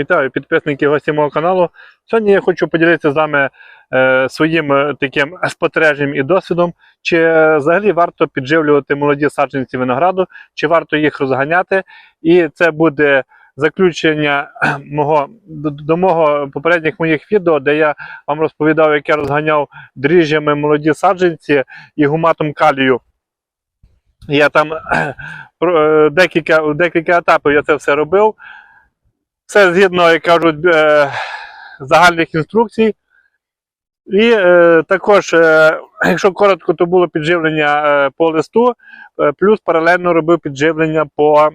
Вітаю підписники гості мого каналу. Сьогодні я хочу поділитися з вами е, своїм е, таким спостереженням і досвідом, чи е, взагалі варто підживлювати молоді саджанці винограду, чи варто їх розганяти. І це буде заключення мого, до, до мого попередніх моїх відео, де я вам розповідав, як я розганяв дріжджами молоді саджанці і гуматом калію. Я там е, декілька, декілька етапів я це все робив. Все згідно, як кажуть, е, загальних інструкцій. І е, також, е, якщо коротко, то було підживлення е, по листу, е, плюс паралельно робив підживлення по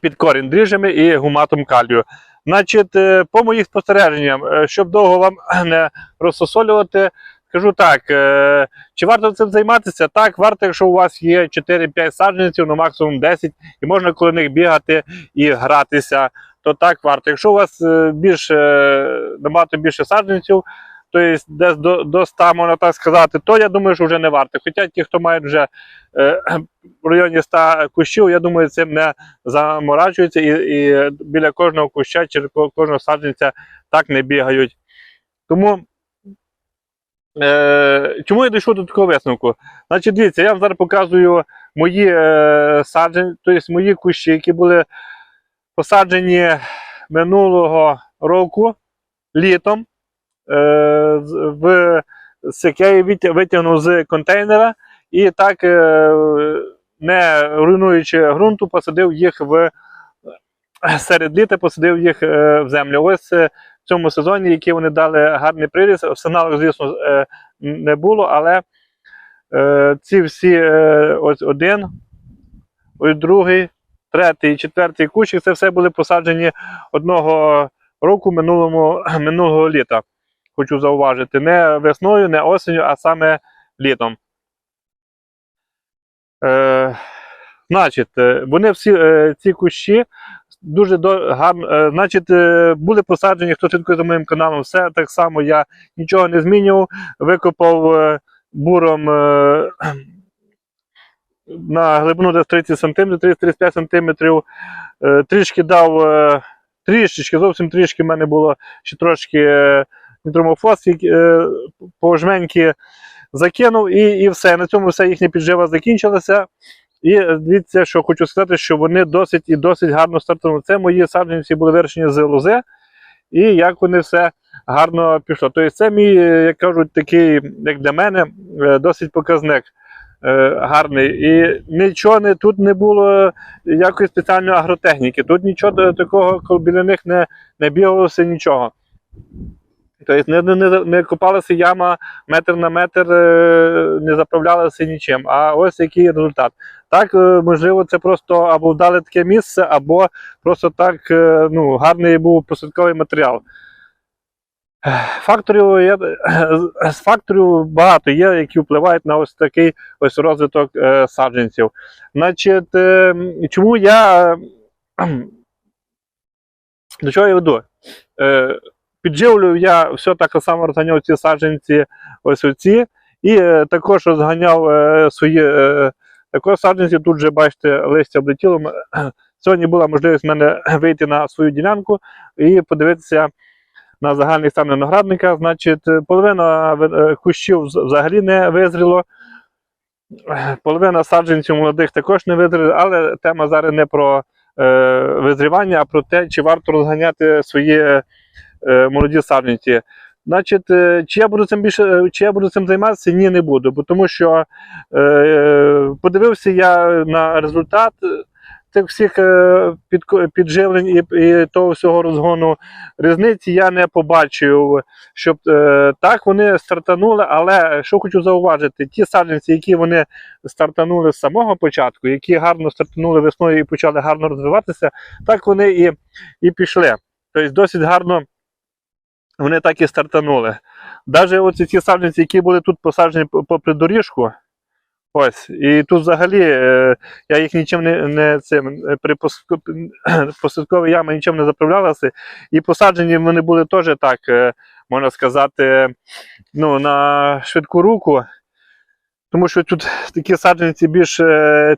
під корінь дріжджами і гуматом калію. Значить, е, по моїх спостереженням, е, щоб довго вам не розсосолювати, скажу так: е, чи варто цим займатися? Так, варто, якщо у вас є 4-5 саджанців, ну максимум 10, і можна коло них бігати і гратися, то так варто. Якщо у вас е, більше, набагато більше саджанців, то є десь до, до 100, можна так сказати, то я думаю, що вже не варто. Хоча ті, хто мають вже е, в районі 100 кущів, я думаю, цим не заморачуються і, і біля кожного куща чи кожного саджанця так не бігають. Тому е, чому я дійшов до такого висновку? Значить, дивіться, я вам зараз показую мої е, саджанці, тобто мої кущі, які були посаджені минулого року літом. Е, в, я витягнув з контейнера і так, е, не руйнуючи ґрунту, посадив їх в серед літа, посадив їх е, в землю. Ось е, в цьому сезоні, який вони дали гарний приріст. Сигналах, звісно, е, не було, але е, ці всі е, ось один, ось другий, третій, четвертий кущик, це все були посаджені одного року минулому, минулого літа. Хочу зауважити. Не весною, не осенью, а саме літом. Е, значить, вони всі е, ці кущі дуже гарно, е, значить, е, були посаджені, хто слідкує за моїм каналом, все так само я нічого не змінював, викопав е, буром на глибину десь 30 см, 30-35 см, трішки дав, трішечки, зовсім трішки в мене було ще трошки по жменьки закинув і, і все. На цьому все їхня піджива закінчилася. І е, дивіться, що хочу сказати, що вони досить і досить гарно стартували. Це мої саджанці були вирішені з лози, і як вони все гарно пішло. Тобто, це мій, е, як кажуть, такий, як для мене, е, досить показник гарний. І нічого не, тут не було якоїсь спеціальної агротехніки. Тут нічого такого біля них не, не бігалося нічого. Тобто не, не, не, копалася яма метр на метр, е, не заправлялася нічим. А ось який результат. Так, е, можливо, це просто або вдали таке місце, або просто так е, ну, гарний був посадковий матеріал. Факторів є, з факторів багато є, які впливають на ось такий ось розвиток е, саджанців. Значить, е, чому я. До чого я веду? Е, підживлюю я все так само розганяв ці саджанці, ось оці, і е, також розганяв е, свої е, також саджанці. Тут вже бачите, листя облетіло. Сьогодні була можливість в мене вийти на свою ділянку і подивитися на загальний стан виноградника. Значить, половина кущів взагалі не визріло. Половина саджанців молодих також не визріли, але тема зараз не про е, визрівання, а про те, чи варто розганяти свої молоді саджанці. Значить, е, чи я буду цим більше, е, чи я буду цим займатися? Ні, не буду. Бо тому що е, подивився я на результат цих всіх е, підко- підживлень і, і того всього розгону різниці я не побачив, щоб е, так вони стартанули. Але що хочу зауважити, ті саджанці, які вони стартанули з самого початку, які гарно стартанули весною і почали гарно розвиватися, так вони і, і пішли. Тобто досить гарно вони так і стартанули. Навіть оці ці саджанці, які були тут посаджені попри доріжку, ось, і тут взагалі е, я їх нічим не, не цим, е, при посадко- посадковій ямі нічим не заправлялася. І посаджені вони були теж так, е, можна сказати, ну, на швидку руку. Тому що тут такі саджанці більш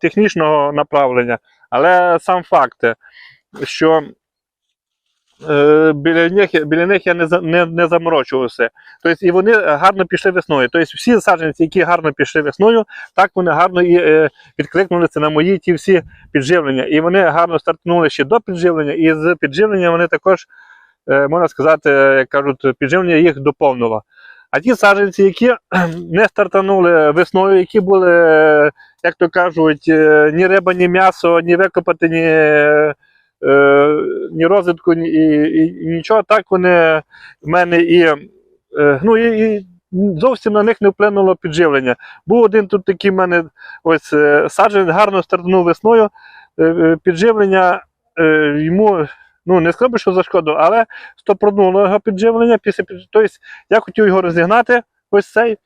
технічного направлення. Але сам факт, що біля них, біля них я не, не, не заморочувався. Тобто, і вони гарно пішли весною. Тобто, всі саджанці, які гарно пішли весною, так вони гарно і е, відкликнулися на мої ті всі підживлення. І вони гарно стартнули ще до підживлення, і з підживлення вони також, е, можна сказати, як кажуть, підживлення їх доповнило. А ті саджанці, які не стартанули весною, які були, е, як то кажуть, е, ні риба, ні м'ясо, ні викопати, ні, е, ні розвитку, і, і, і нічого, так вони в мене і, е, ну, і, і зовсім на них не вплинуло підживлення. Був один тут такий в мене ось е, саджанець, гарно стартанув весною. е, е, Підживлення е, йому. Ну, не скажу, що зашкодило, але стопроднуло його підживлення. Після Тобто я хотів його розігнати, ось цей.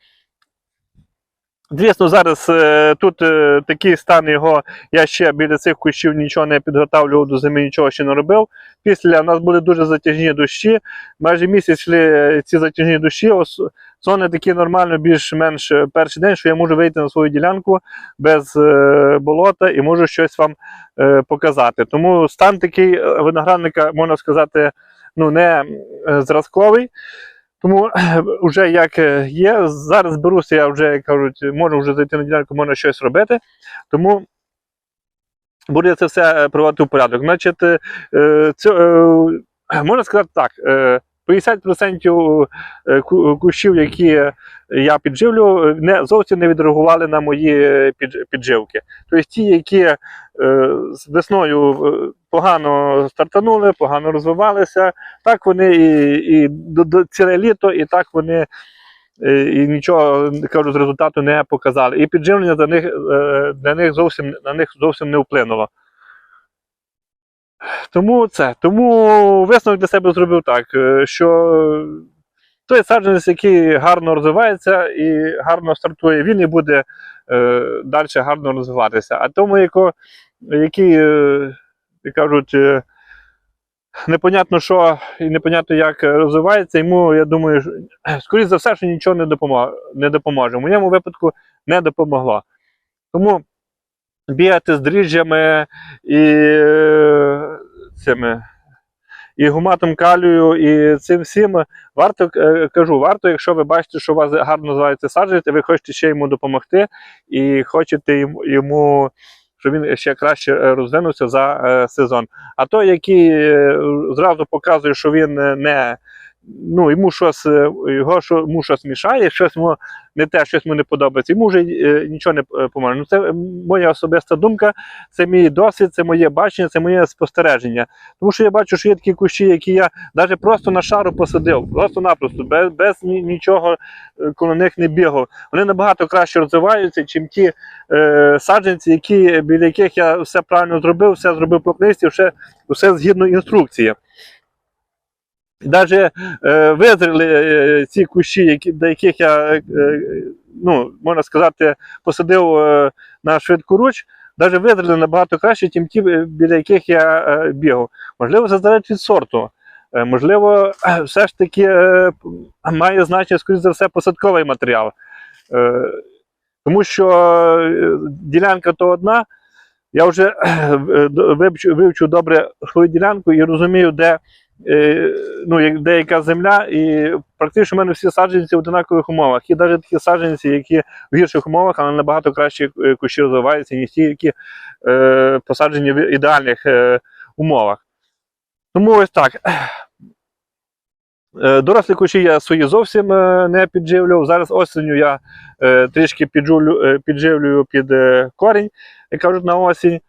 Звісно, зараз е, тут е, такий стан його, я ще біля цих кущів нічого не підготавлював до зими, нічого ще не робив. Після у нас були дуже затяжні дощі. Майже місяць йшли е, ці затяжні дощі. Ос- Зони такі нормально, більш-менш перший день, що я можу вийти на свою ділянку без болота і можу щось вам показати. Тому стан такий виноградника, можна сказати, ну, не зразковий. Тому вже як е, є, зараз беруся, я вже кажуть, можу вже зайти на ділянку, можна щось робити. Тому буде це все е, приводити в порядок. Значить, е, це, можна сказати так. Е, 50% е, кущів, які я підживлю, не зовсім не відреагували на мої е, підживки. Тобто ті, які е, з весною погано стартанули, погано розвивалися, так вони і, і до, ціле літо, і так вони і нічого кажу, з результату не показали. І підживлення для них, для них зовсім на них зовсім не вплинуло. Тому це. Тому висновок для себе зробив так, е, що той саджанець, який гарно розвивається і гарно стартує, він і буде е, далі гарно розвиватися. А тому, яко, який, е, як кажуть, е, непонятно що і непонятно як розвивається, йому, я думаю, що, скоріше за все, що нічого не допоможе. Не допоможе. В моєму випадку не допомогло. Тому бігати з дріжджами і е, цими. І гуматом калію, і цим всім варто е, кажу, варто, якщо ви бачите, що у вас гарно називається саджаєте, ви хочете ще йому допомогти і хочете йому, щоб він ще краще е, розвинувся за е, сезон. А той, який зразу показує, що він не ну, йому щось, е, його йому щось мішає, щось йому не те, щось йому не подобається, йому вже е, нічого не е, поможе. Ну, це моя особиста думка, це мій досвід, це моє бачення, це моє спостереження. Тому що я бачу, що є такі кущі, які я навіть просто на шару посадив, просто-напросто, без, без нічого коло них не бігав. Вони набагато краще розвиваються, чим ті е, саджанці, які, біля яких я все правильно зробив, все зробив по книжці, все, все згідно інструкції. Навіть е, визріли е, ці кущі, до яких я, е, ну, можна сказати, посадив на швидку руч, навіть визріли набагато краще, ніж ті, біля яких я бігав. Можливо, це залежить від сорту. Можливо, все ж таки має значення, скоріш за все, посадковий матеріал. Тому що ділянка то одна. Я вже вивчу, добре свою ділянку і розумію, де, ну, як- де земля, і практично в мене всі саджанці в однакових умовах. Є навіть такі саджанці, які в гірших умовах, але набагато краще е, кущі розвиваються, ніж ті, які е, посаджені в ідеальних е, умовах. Тому ось так. Е, Дорослі кущі я свої зовсім е, не підживлював. Зараз осінню я е, трішки е, підживлюю під е, корінь, як кажуть, на осінь.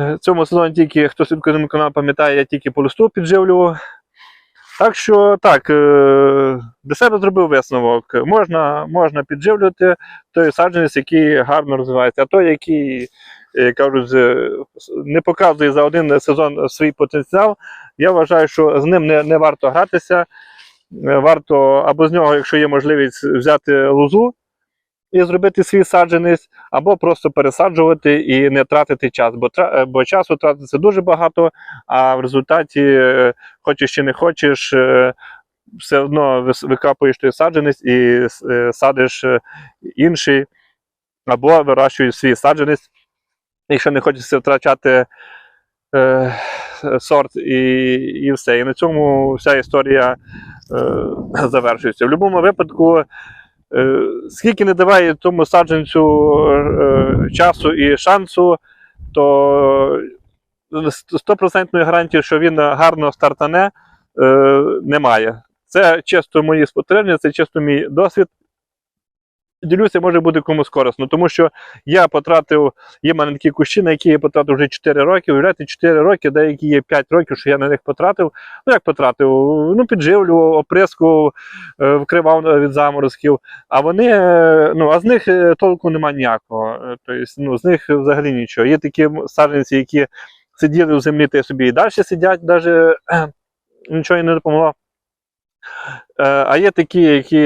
Е, В цьому сезоні тільки, хто слідкує за каналом, пам'ятає, я тільки по листу підживлював. Так що так, е, для себе зробив висновок. Можна, можна підживлювати той саджанець, який гарно розвивається, а той, який е, кажуть, не показує за один сезон свій потенціал, я вважаю, що з ним не, не варто гратися. Варто або з нього, якщо є можливість, взяти лозу і зробити свій саджанець, або просто пересаджувати і не тратити час. Бо, е, бо часу тратиться дуже багато, а в результаті, е, хочеш чи не хочеш, е, все одно викапуєш той саджанець і садиш інший, або вирощуєш свій саджанець. Якщо не хочеться втрачати е, сорт і, і все. І на цьому вся історія е, завершується. В будь-якому випадку, скільки не даває тому саджанцю е, часу і шансу, то стопроцентної гарантії, що він гарно стартане, е, немає. Це чисто мої спостереження, це чисто мій досвід. Ділюся, може бути комусь корисно, тому що я потратив, є в мене такі кущі, на які я потратив вже 4 роки. Уявляєте, 4 роки, деякі є 5 років, що я на них потратив. Ну, як потратив? Ну, підживлював, оприскував, е, вкривав від заморозків. А вони, е, ну, а з них е, толку немає ніякого. Тобто, ну, з них взагалі нічого. Є такі саджанці, які сиділи в землі, та собі і далі сидять, навіть нічого не допомогло. Е, А є такі, які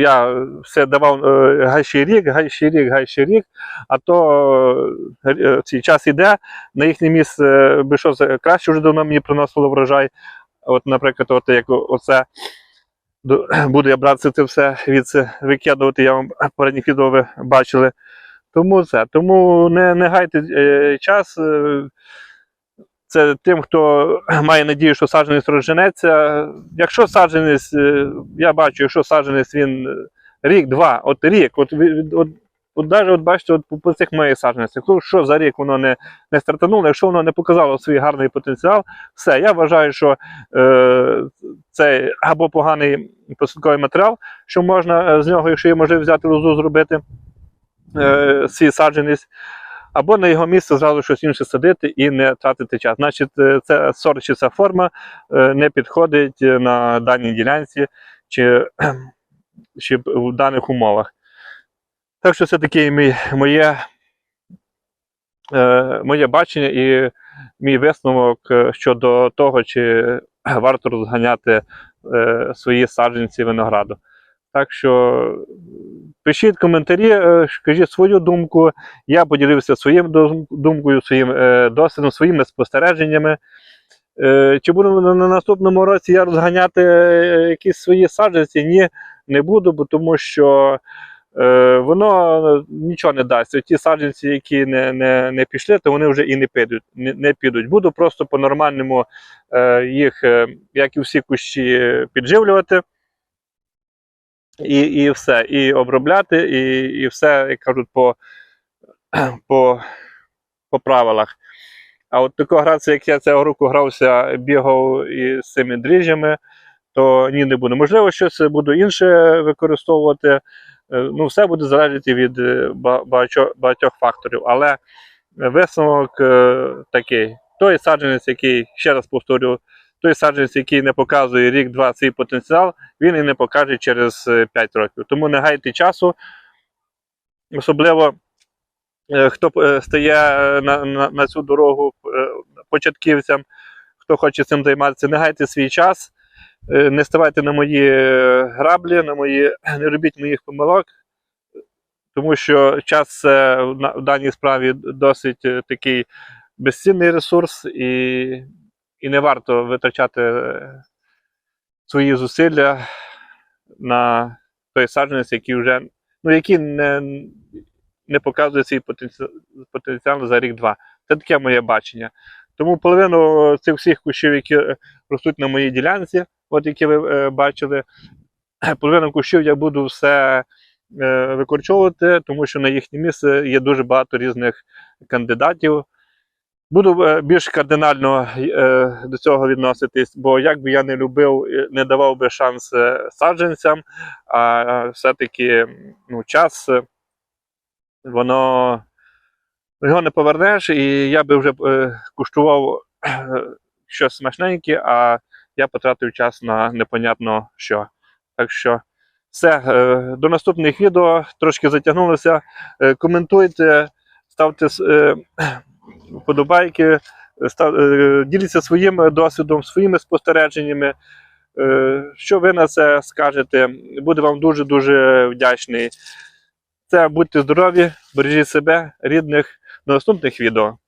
я все давав е, гайший рік, гайший рік, гайший рік, а то е, цей час іде, на їхнє місце би щось краще вже давно мені приносило врожай. От, наприклад, от як оце буду я брати це все від викидувати, я вам передніх відео бачили. Тому це. Тому не, не гайте час. Це тим, хто має надію, що саджанець розженеться. Якщо саджанець, е, я бачу, якщо саджанець він е, рік-два, от рік, от, от, от навіть от бачите, от по- по цих моїх саджанцях, якщо за рік воно не, не стартануло, якщо воно не показало свій гарний потенціал, все, я вважаю, що е, це або поганий посадковий матеріал, що можна е, з нього, якщо є можливість взяти лозу зробити е, свій саджанець, або на його місце зразу щось інше садити і не тратити час. Значить, е, це сорт чи ця форма е, не підходить е, на даній ділянці чи, чи в даних умовах. Так що це таке моє, моє бачення і мій висновок щодо того, чи варто розганяти свої саджанці винограду. Так що пишіть коментарі, е, кажіть свою думку. Я поділився своїм думкою, своїм е, досвідом, своїми спостереженнями. Е, чи буду на, на наступному році я розганяти е, якісь свої саджанці? Ні, не буду, бо тому що е, воно нічого не дасть. Ті саджанці, які не, не, не пішли, то вони вже і не підуть. Не, не підуть. Буду просто по-нормальному е, їх, е, як і всі кущі, підживлювати. І, і все, і обробляти, і, і все, як кажуть, по, по, по правилах. А от така грація, як я цього року грався, бігав із цими дріжджами, то ні, не буду. Можливо, щось буду інше використовувати. Е, Ну, все буде залежати від е, багатьох, багатьох факторів. Але висновок е, такий: той саджанець, який, ще раз повторю, той саджанець, який не показує рік-два свій потенціал, він і не покаже через 5 років. Тому не гайте часу. Особливо, е, хто е, стає е, на, на, на цю дорогу е, початківцям, хто хоче цим займатися, не гайте свій час, е, не ставайте на мої е, граблі, на мої, не робіть моїх помилок. Тому що час в даній справі досить е, такий безцінний ресурс, і, і не варто витрачати е, свої зусилля на той саджанець, який вже ну, який не, не показує свій потенціал, потенціал за рік-два. Це таке моє бачення. Тому половину цих всіх кущів, які е, ростуть на моїй ділянці, от які ви е, бачили, половину кущів я буду все е, викорчовувати, тому що на їхнє місце є дуже багато різних кандидатів. Буду е, більш кардинально е, до цього відноситись, бо як би я не любив, не давав би шанс е, саджанцям, а все-таки ну, час воно його не повернеш, і я би вже куштував щось смачненьке, а я потратив час на непонятно що. Так що все, до наступних відео трошки затягнулося. Коментуйте, ставте вподобайки, е, діліться своїм досвідом, своїми спостереженнями. Е, Що ви на це скажете? Буду вам дуже-дуже вдячний. Це будьте здорові, бережіть себе, рідних. До наступних відео.